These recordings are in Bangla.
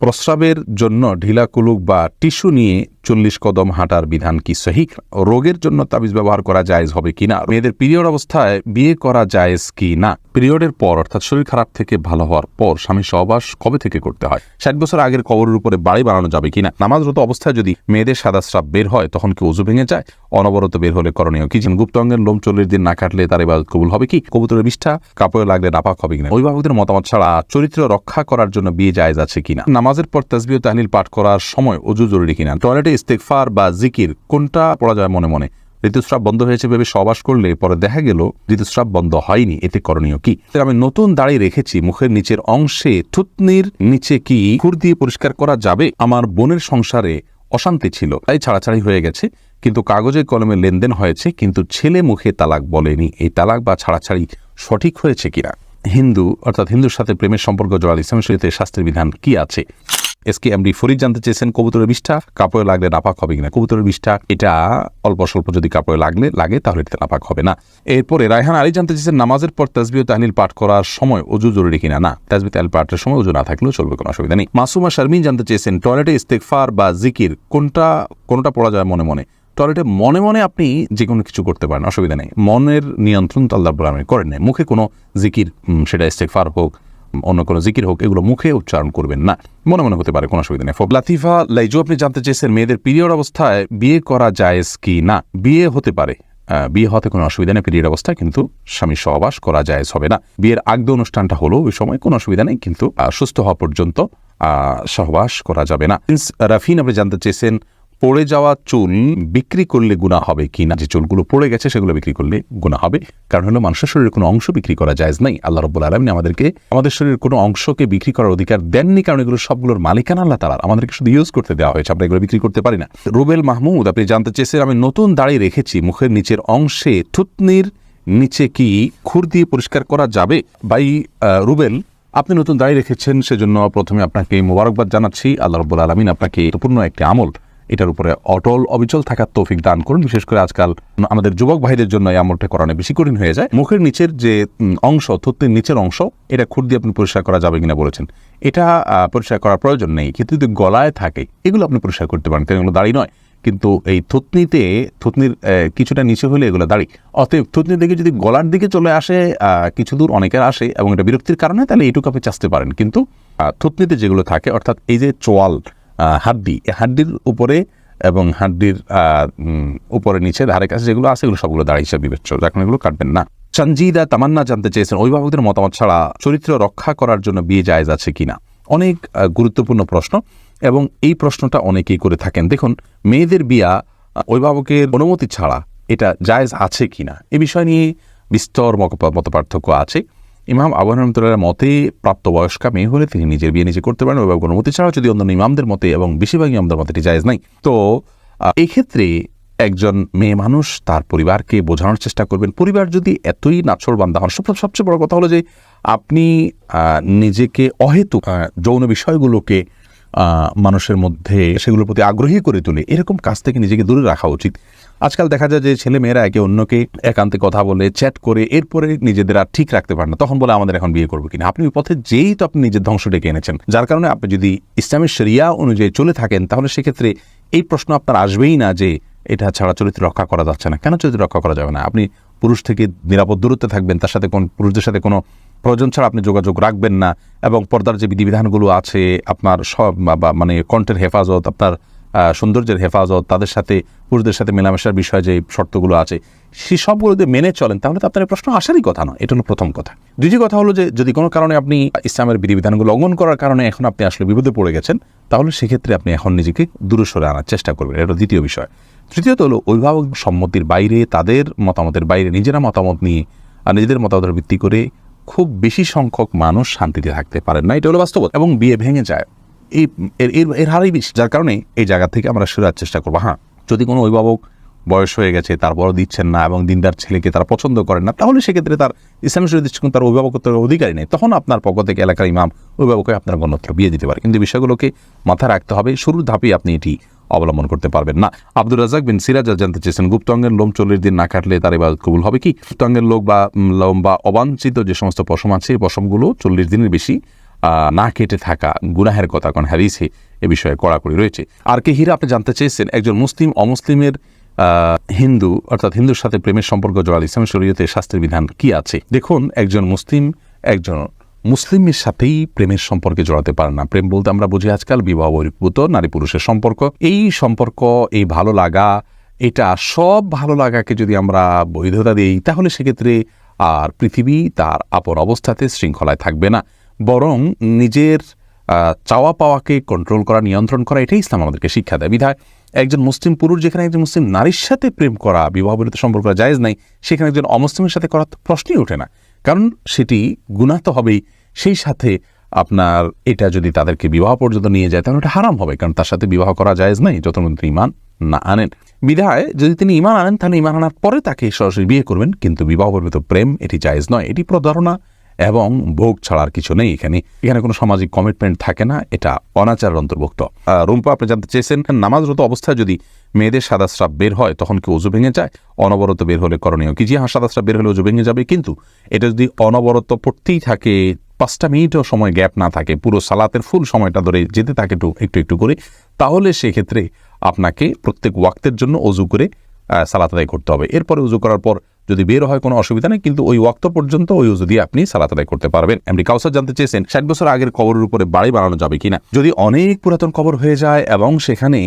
প্রস্রাবের জন্য ঢিলাকুলুক বা টিস্যু নিয়ে চল্লিশ কদম হাঁটার বিধান কি সহিক রোগের জন্য তাবিজ ব্যবহার করা জায়েজ হবে কিনা মেয়েদের পিরিয়ড অবস্থায় বিয়ে করা জায়েজ কি না? পিরিয়ডের পর, অর্থাৎ শরীর খারাপ থেকে ভালো হওয়ার পর স্বামী সহবাস কবে থেকে করতে হয়? ষাট বছর আগের কবরের উপরে বাড়ি বানানো যাবে কিনা নামাজরত অবস্থায় যদি মেয়েদের সাদা স্রাব বের হয়, তখন কি উজু ভেঙে যায়? অনবরত বের হলে করণীয় কি? গুপ্ত অঙ্গের লোম চল্লিশ দিন না কাটলে তার এবার কবুল হবে কি? কবুতরের বিষ্ঠা কাপড়ে লাগলে নাপাক হবে কিনা অভিভাবকদের মতামত ছাড়া চরিত্র রক্ষা করার জন্য বিয়ে জায়েজ আছে কিনা নামাজের পর তাসবিহ তাহলিল পাঠ করার সময় অজু জরুরি কিনা টয়লেটে ইস্তেকফার বা জিকির, কোনটা পড়া যায় মনে মনে? ঋতুস্রাব বন্ধ হয়েছে ভেবে সবাস করলে পরে দেখা গেল ঋতুস্রাব বন্ধ হয়নি। এতে করণীয় কি? আমি নতুন দাড়ি রেখেছি, মুখের নিচের অংশে থুতনির নিচে কি খুর দিয়ে পরিষ্কার করা যাবে? আমার বোনের সংসারে অশান্তি ছিল, তাই ছাড়াছাড়ি হয়ে গেছে। কিন্তু কাগজে কলমে লেনদেন হয়েছে, কিন্তু ছেলে মুখে তালাক বলেনি। এই তালাক বা ছাড়াছাড়ি সঠিক হয়েছে কিনা? হিন্দু, অর্থাৎ হিন্দুর সাথে প্রেমের সম্পর্ক জড়াল ইসলাম শরীয়তে শাস্ত্রের বিধান কি আছে? এসকে এমডি ফরিদ জানতে চেয়েছেন, কবুতরের বিষ্ঠা কাপড়ে লাগলে নাপাক হবে কিনা? কবুতরের বিষ্ঠা, এটা অল্প স্বল্প যদি কাপড়ে লাগলে, লাগে, তাহলে এটা নাপাক হবে না। এরপরে রায়হান আলী জানতে চেয়েছেন, নামাজের পর তাজবিও তাহলিল পাঠ করার সময় অজু জরুরি কিনা? না তাজবি তাহলিল পাঠের সময় অজু না থাকলেও চলবে, কোনো অসুবিধা নেই। মাসুমা শারমিন জানতে চেয়েছেন, টয়লেটে ইস্তেকফার বা জিকির কোনটা কোনটা পড়া যায় মনে মনে? টয়লেটে মনে মনে আপনি যে কোনো কিছু করতে পারেন, অসুবিধা নেই। মনের নিয়ন্ত্রণ তো আল্লাহ করেন মুখে কোনো জিকির সেটা ইস্তেকফার হোক অন্য কোনো জিকির হোক, এগুলো মুখে উচ্চারণ করবেন না। মনে মনে হতে পারে কোনো অসুবিধা নেই। লাতিফা লাইজু, আপনি জানতে চেয়েছেন মেয়েদের পিরিয়ড অবস্থায় বিয়ে করা জায়েজ কি না? বিয়ে হতে পারে। বিয়ে হতে কোনো অসুবিধা নেই পিরিয়ড অবস্থায়, কিন্তু স্বামী সহবাস করা জায়েজ হবে না। বিয়ের আগদ অনুষ্ঠানটা হলো ওই সময়, কোনো অসুবিধা নেই, কিন্তু সুস্থ হওয়া পর্যন্ত সহবাস করা যাবে না। প্রিন্স রাফিন, আপনি জানতে চেয়েছেন পড়ে যাওয়া চুল বিক্রি করলে গুণা হবে কি না? যে চুলগুলো পড়ে গেছে, সেগুলো বিক্রি করলে গুণা হবে। কারণ হলো মানুষের শরীরের কোনো অংশ বিক্রি করা যায় নাই। আল্লাহ রব্বুল আলমিন আমাদেরকে, আমাদের শরীরের কোনো অংশকে বিক্রি করার অধিকার দেননি, কারণ এগুলো সবগুলোর মালিকানা আল্লাহ তালার আমাদেরকে শুধু ইউজ করতে দেওয়া হয়েছে, আমরা এগুলো বিক্রি করতে পারি না। রুবেল মাহমুদ, আপনি জানতে চেয়েছেন, আমি নতুন দাড়ি রেখেছি, মুখের নিচের অংশে থুতনির নিচে কি খুর দিয়ে পরিষ্কার করা যাবে? বাই রুবেল, আপনি নতুন দাড়ি রেখেছেন, সেজন্য প্রথমে আপনাকে মোবারকবাদ জানাচ্ছি। আল্লাহ রব্বুল আলমিন আপনাকে পূর্ণ একটি আমল এটার উপরে অটল, অবিচল থাকার তৌফিক দান করুন। বিশেষ করে আজকাল আমাদের যুবক ভাইদের জন্য এই বেশি কঠিন হয়ে যায়। মুখের নিচের যে অংশ, থুতনির নিচের অংশ, এটা খুর দিয়ে আপনি পরিষ্কার করা যাবে কিনা বলেছেন। এটা পরিষ্কার করার প্রয়োজন নেই। কিন্তু যদি গলায় থাকে, এগুলো আপনি পরিষ্কার করতে পারেন, কারণ এগুলো দাড়ি নয়। কিন্তু এই থুতনিতে, থুতনির কিছুটা নিচে হলে এগুলো দাড়ি। অতএব থুতনির দিকে যদি গলার দিকে চলে আসে কিছু দূর অনেকের আসে এবং এটা বিরক্তির কারণে, তাহলে এইটুকু আপনি চাচতে পারেন। কিন্তু থুতনিতে যেগুলো থাকে, অর্থাৎ এই যে চোয়াল হাড্ডি। হাড্ডির উপরে এবং হাড্ডির উপরে নিচে ধারে কাছে যেগুলো আছে, এগুলো সবগুলো দাঁড়িয়ে হিসাবে বিবেচ্য। এখন এগুলো কাটবেন না। সঞ্জিদা তামান্না জানতে চেয়েছেন, অভিভাবকদের মতামত ছাড়া চরিত্র রক্ষা করার জন্য বিয়ে জায়েজ আছে কিনা? অনেক গুরুত্বপূর্ণ প্রশ্ন এবং এই প্রশ্নটা অনেকেই করে থাকেন। দেখুন, মেয়েদের বিয়া অভিভাবকের অনুমতি ছাড়া এটা জায়জ আছে কিনা? এ বিষয় নিয়ে বিস্তর মত পার্থক্য আছে। ইমাম আবু রহমতুল্লাহ মতে প্রাপ্তবয়স্কা মেয়ে হলে তিনি নিজের বিয়ে নিজে করতে পারেন অভিভাবক অনুমতি ছাড়াও যদি অন্যান্য ইমামদের মতে এবং বেশিরভাগ ইমামদের মতে এটি জায়েজ নাই। তো এক্ষেত্রে একজন মেয়ে মানুষ তার পরিবারকে বোঝানোর চেষ্টা করবেন। পরিবার যদি এতই নাছর বান্ধা হন সব- সবচেয়ে বড় কথা হলো যে আপনি নিজেকে অহেতু যৌন বিষয়গুলোকে মানুষের মধ্যে সেগুলোর প্রতি আগ্রহী করে তোলে। এরকম কাজ থেকে নিজেকে দূরে রাখা উচিত। আজকাল দেখা যায় যে ছেলে মেয়েরা একে অন্যকে একান্তে কথা বলে চ্যাট করে, এরপরে নিজেদের আর ঠিক রাখতে পারে না। তখন বলে, আমাদের এখন বিয়ে করব কিনা? আপনি পথে যেই তো আপনি নিজের ধ্বংস ডেকে এনেছেন। যার কারণে আপনি যদি ইসলামের শরিয়া অনুযায়ী চলে থাকেন, তাহলে সেক্ষেত্রে এই প্রশ্ন আপনার আসবেই না যে, এটা ছাড়া চরিত্র রক্ষা করা যাচ্ছে না। কেন চরিত্র রক্ষা করা যাবে না? আপনি পুরুষ থেকে নিরাপদ দূরত্বে থাকবেন, তার সাথে কোন পুরুষদের সাথে কোনো প্রয়োজন ছাড়া আপনি যোগাযোগ রাখবেন না। এবং পর্দার যে বিধিবিধানগুলো আছে, আপনার সব মানে কণ্ঠের হেফাজত, আপনার সৌন্দর্যের হেফাজত, তাদের সাথে, পুরুষদের সাথে মেলামেশার বিষয়ে যে শর্তগুলো আছে সেই সবগুলো যদি মেনে চলেন, তাহলে তো আপনার প্রশ্ন আসারই কথা নয়। এটা হলো প্রথম কথা। দ্বিতীয় কথা হলো যে, যদি কোনো কারণে আপনি ইসলামের বিধিবিধানগুলো লঙ্ঘন করার কারণে এখন আপনি আসলে বিপদে পড়ে গেছেন, তাহলে সেক্ষেত্রে আপনি এখন নিজেকে দূরে সরে আনার চেষ্টা করবেন। এটা দ্বিতীয় বিষয়। তৃতীয়ত হলো অভিভাবক সম্মতির বাইরে তাদের মতামতের বাইরে নিজেরা মতামত নিয়ে আর নিজেদের মতামতের ভিত্তি করে খুব বেশি সংখ্যক মানুষ শান্তিতে থাকতে পারেন না। এটা হলো বাস্তবতা। এবং বিয়ে ভেঙে যায়। এই এর এর হারেই বেশি। যার কারণে এই জায়গা থেকে আমরা সরার চেষ্টা করব। হ্যাঁ যদি কোনো অভিভাবক বয়স হয়ে গেছে, তারপরও দিচ্ছেন না এবং দিনদার ছেলেকে তারা পছন্দ করেন না, তাহলে সেক্ষেত্রে তার ইসলামের দৃষ্টিকোণ, তার অভিভাবকত্বের অধিকারী নেই। তখন আপনার পক্ষ থেকে এলাকার ইমাম অভিভাবকে আপনার গণত্র বিয়ে দিতে পারে। কিন্তু বিষয়গুলোকে মাথায় রাখতে হবে। শুরুর ধাপেই আপনি এটি অবলম্বন করতে পারবেন না। আব্দুর রাজাক বিন সিরাজ জানতে চেয়েছেন, গুপ্তাঙ্গের লোম চল্লিশ দিন না কাটলে তার এবার কবুল হবে কি? গুপ্তাঙ্গের লোক বা লোম বা অবাঞ্ছিত যে সমস্ত পশম আছে, এই পশমগুলো চল্লিশ দিনের বেশি না কেটে থাকা গুনাহের কথা কোন হাদিসে এ বিষয়ে কড়াকড়ি রয়েছে। আর কে হীরা আপনি জানতে চেয়েছেন, একজন মুসলিম অমুসলিমের হিন্দু, অর্থাৎ হিন্দুর সাথে প্রেমের সম্পর্ক জড়াল ইসলাম শরীয়তে শাস্ত্রের বিধান কি আছে? দেখুন, একজন মুসলিম, একজন মুসলিমের সাথেই প্রেমের সম্পর্কে জড়াতে পারে না। প্রেম বলতে আমরা বুঝি আজকাল বিবাহ বহির্ভূত, নারী পুরুষের সম্পর্ক। এই সম্পর্ক, এই ভালো লাগা, এটা সব ভালো লাগাকে যদি আমরা বৈধতা দিই, তাহলে সেক্ষেত্রে আর পৃথিবী তার আপন অবস্থাতে শৃঙ্খলায় থাকবে না। বরং নিজের চাওয়া পাওয়াকে কন্ট্রোল করা, নিয়ন্ত্রণ করা, এটাই ইসলাম আমাদেরকে শিক্ষা দেয়। বিধায় একজন মুসলিম পুরুষ যেখানে একজন মুসলিম নারীর সাথে প্রেম করা, বিবাহ বিরত সম্পর্ক করা জায়েজ নাই, সেখানে একজন অমুসলিমের সাথে করার প্রশ্নই ওঠে না। কারণ সেটি গুনাহ তো হবেই। সেই সাথে আপনার এটা যদি তাদেরকে বিবাহ পর্যন্ত নিয়ে যায়, তাহলে ওটা হারাম হবে, কারণ তার সাথে বিবাহ করা যায়জ নাই যত মধ্যে ইমান না আনেন। বিধায় যদি তিনি ইমান আনেন, তাহলে ইমান আনার পরে তাকে সরাসরি বিয়ে করবেন, কিন্তু বিবাহ পর্যন্ত প্রেম, এটি জায়েজ নয়। এটি প্রতারণা এবং ভোগ ছাড়ার কিছু নেই এখানে। এখানে কোনো সামাজিক কমিটমেন্ট থাকে না, এটা অনাচারের অন্তর্ভুক্ত। রুম্পা, আপনি জানতে চেয়েছেন, নামাজরত অবস্থায় যদি মেয়েদের সাদা স্রাব বের হয়, তখন কি উজু ভেঙে যায়? অনবরত বের হলে করণীয় কি? জি হ্যাঁ সাদা স্রাব বের হলে উজু ভেঙে যাবে, কিন্তু এটা যদি অনবরত পড়তেই থাকে, পাঁচটা মিনিটও সময় গ্যাপ না থাকে, পুরো সালাতের ফুল সময়টা ধরে যেতে থাকে একটু একটু একটু করে, তাহলে সেক্ষেত্রে আপনাকে প্রত্যেক ওয়াক্তের জন্য অজু করে সালাত আদায় করতে হবে। এরপরে উজু করার পর যদি বের হয় কোনো অসুবিধা নেই, কিন্তু ওই ওয়াক্ত পর্যন্ত ওই উজু দিয়ে আপনি সালাত আদায় করতে পারবেন। এমনি কাউসার জানতে চেয়েছেন, ষাট বছর আগের কবরের উপরে বাড়ি বানানো যাবে কিনা? যদি অনেক পুরাতন কবর হয়ে যায় এবং সেখানে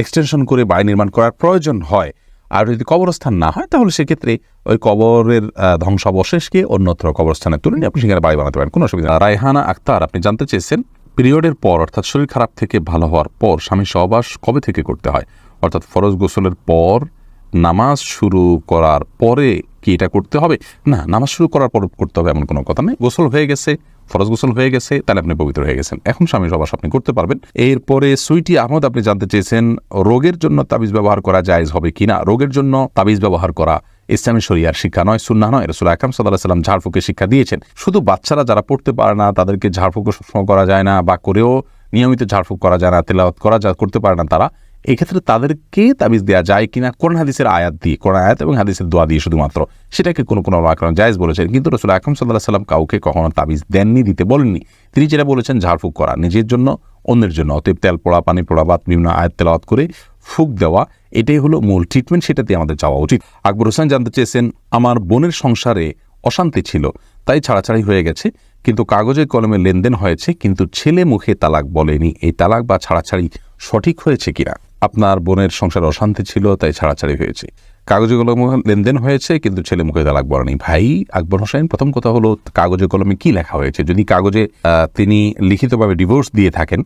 এক্সটেনশন করে বাড়ি নির্মাণ করার প্রয়োজন হয়, আর যদি কবরস্থান না হয়, তাহলে সেক্ষেত্রে ওই কবরের ধ্বংসাবশেষকে অন্যত্র কবরস্থানে তুলে নিয়ে আপনি সেখানে বাড়ি বানাতে পারেন। কোনো অসুবিধা। রায়হানা আক্তার, আপনি জানতে চেয়েছেন, পিরিয়ডের পর, অর্থাৎ শরীর খারাপ থেকে ভালো হওয়ার পর স্বামী সহবাস কবে থেকে করতে হয়? অর্থাৎ ফরজ গোসলের পর নামাজ শুরু করার পরে কি এটা করতে হবে? না, নামাজ শুরু করার পর করতে হবে এমন কোনো কথা নেই। গোসল হয়ে গেছে, ফরজ গোসল হয়ে গেছে, তাহলে আপনি পবিত্র হয়ে গেছেন। এখন স্বামী সবাস আপনি করতে পারবেন। এরপরে সুইটি আহমদ আপনি জানতে চেয়েছেন, রোগের জন্য তাবিজ ব্যবহার করা জায়েজ হবে কিনা রোগের জন্য তাবিজ ব্যবহার করা ইসলামী শরিয়ার শিক্ষা নয়, সুন্না নয়। রসুল আকরাম সাল্লাহ সাল্লাম ঝাড়ফুঁকের শিক্ষা দিয়েছেন। শুধু বাচ্চারা যারা পড়তে পারে না, তাদেরকে ঝাড়ফুঁকও সবসময় করা যায় না বা করেও নিয়মিত ঝাড়ফুঁক করা যায় না, তেলাওয়াত করা যা করতে পারে না তারা। এক্ষেত্রে তাদেরকে তাবিজ দেওয়া যায় কিনা? কোরআন হাদিসের আয়াত দিয়ে, কোরআন আয়াত এবং হাদিসের দোয়া দিয়ে শুধুমাত্র। সেটাকে কোনো কোনো আকরম জায়েজ বলেছেন। কিন্তু রসুল আকরম সাল্লাহ সাল্লাম কাউকে কখনো তাবিজ দেননি, দিতে বলেননি। তিনি যেটা বলেছেন, ঝাড়ফুঁক করা, নিজের জন্য, অন্যের জন্য। অতএব তেল, পোড়া, পানি পোড়া বা বিভিন্ন আয়াত তেলাওয়াত করে ফুক দেওয়া, এটাই হলো মূল ট্রিটমেন্ট সেটাতে আমাদের যাওয়া উচিত। আকবর হোসেন জানতে চেয়েছেন, আমার বোনের সংসারে অশান্তি ছিল, তাই ছাড়াছাড়ি হয়ে গেছে। কিন্তু কাগজে কলমে লেনদেন হয়েছে, কিন্তু ছেলে মুখে তালাক বলেনি। এই তালাক বা ছাড়াছাড়ি সঠিক হয়েছে কিনা? আপনার বোনের সংসারে অশান্তি ছিল, তাই ছাড়াছাড়ি হয়েছে। কাগজে কলমে লেনদেন হয়েছে, কিন্তু ছেলে মুখে তালাক বলেনি ভাই, আকবর হোসেন, প্রথম কথা হলো, কাগজে কলমে কি লেখা হয়েছে? যদি কাগজে তিনি লিখিতভাবে ডিভোর্স দিয়ে থাকেন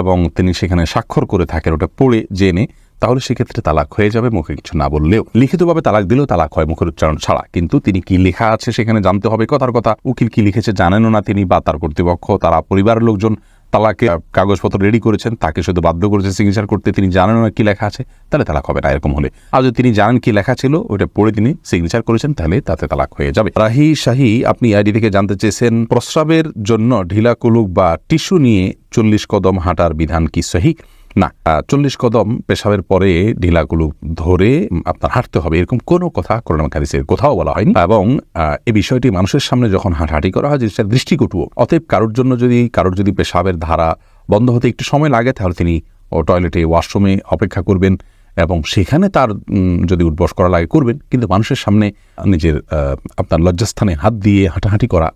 এবং তিনি সেখানে স্বাক্ষর করে থাকেন, ওটা পড়ে জেনে, তাহলে সেক্ষেত্রে তালাক হয়ে যাবে, মুখে কিছু না বললেও। লিখিতভাবে তালাক দিলেও তালাক হয় মুখের উচ্চারণ ছাড়া। কিন্তু তিনি কি লেখা আছে সেখানে জানতে হবে, কথার কথা। উকিল কি লিখেছে জানেনও না তিনি বা তার কর্তৃপক্ষ, তারা পরিবারের লোকজন। তালাকে কাগজপত্র রেডি করেছেন, তাকে শুধু বাধ্য করেছে সিগনেচার করতে, তিনি জানেন না কি লেখা আছে, তাহলে তালাক হবে না, এরকম হলে। আর যদি তিনি জানেন কি লেখা ছিল, ওটা পড়ে তিনি সিগনেচার করেছেন, তাহলে তাতে তালাক হয়ে যাবে। রাহি শাহি, আপনি আইডি থেকে জানতে চেয়েছেন, প্রস্রাবের জন্য ঢিলা কুলুক বা টিস্যু নিয়ে চল্লিশ কদম হাঁটার বিধান কি সহি? না চল্লিশ কদম পেশাবের পরে ঢিলাগুলো ধরে আপনার হাঁটতে হবে। এরকম কোনো কথা করোনা কাদিসের কোথাও বলা হয়নি। এবং এই বিষয়টি মানুষের সামনে যখন হাঁটাহাঁটি করা হয় জিনিসটা দৃষ্টিকটুও। অতএব কারোর জন্য যদি, কারোর যদি পেশাবের ধারা বন্ধ হতে একটু সময় লাগে, তাহলে তিনি ও টয়লেটে, ওয়াশরুমে অপেক্ষা করবেন এবং সেখানে তার যদি উদ্বস করা লাগে, করবেন। কিন্তু মানুষের সামনে নিজের আপনার লজ্জাস্থানে হাত দিয়ে হাঁটাহাঁটি করা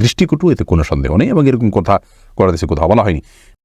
দৃষ্টিকটু এতে কোনো সন্দেহ নেই এবং এরকম কথা করা দেশে কোথাও বলা হয়নি।